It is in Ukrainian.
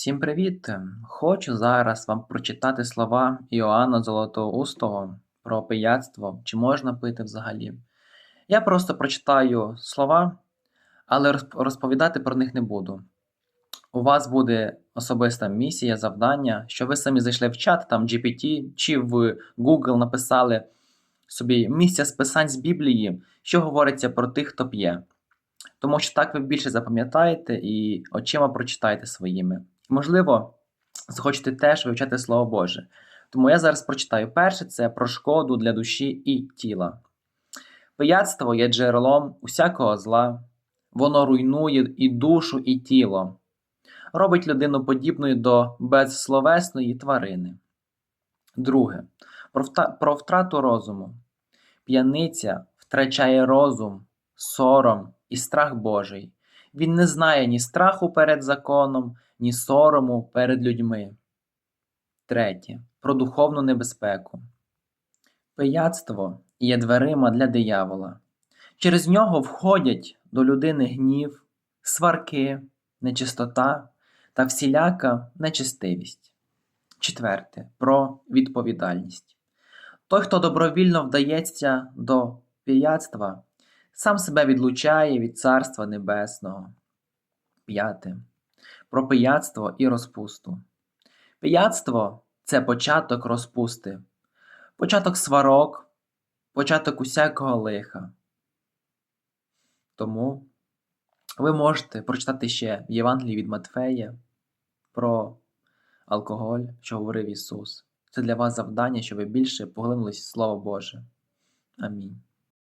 Всім привіт! Хочу зараз вам прочитати слова Іоанна Золотоустого про пияцтво, чи можна пити взагалі. Я просто прочитаю слова, але розповідати про них не буду. У вас буде особиста місія, завдання, що ви самі зайшли в чат, там GPT, чи в Google написали собі місця писань з Біблії, що говориться про тих, хто п'є. Тому що так ви більше запам'ятаєте і очима прочитаєте своїми. Можливо, захочете теж вивчати Слово Боже. Тому я зараз прочитаю перше це про шкоду для душі і тіла. Пияцтво є джерелом усякого зла, воно руйнує і душу, і тіло, робить людину подібною до безсловесної тварини. Друге, про, вта- про втрату розуму. П'яниця втрачає розум, сором і страх Божий. Він не знає ні страху перед законом, ні сорому перед людьми. Третє. Про духовну небезпеку. Пияцтво є дверима для диявола. Через нього входять до людини гнів, сварки, нечистота та всіляка нечистивість. Четверте. Про відповідальність. Той, хто добровільно вдається до пияцтва, сам себе відлучає від Царства Небесного. П'яте. Про пияцтво і розпусту. Пияцтво це початок розпусти, початок сварок, початок усякого лиха. Тому ви можете прочитати ще в Євангелії від Матфея про алкоголь, що говорив Ісус. Це для вас завдання, щоб ви більше поглинулись в Слово Боже. Амінь.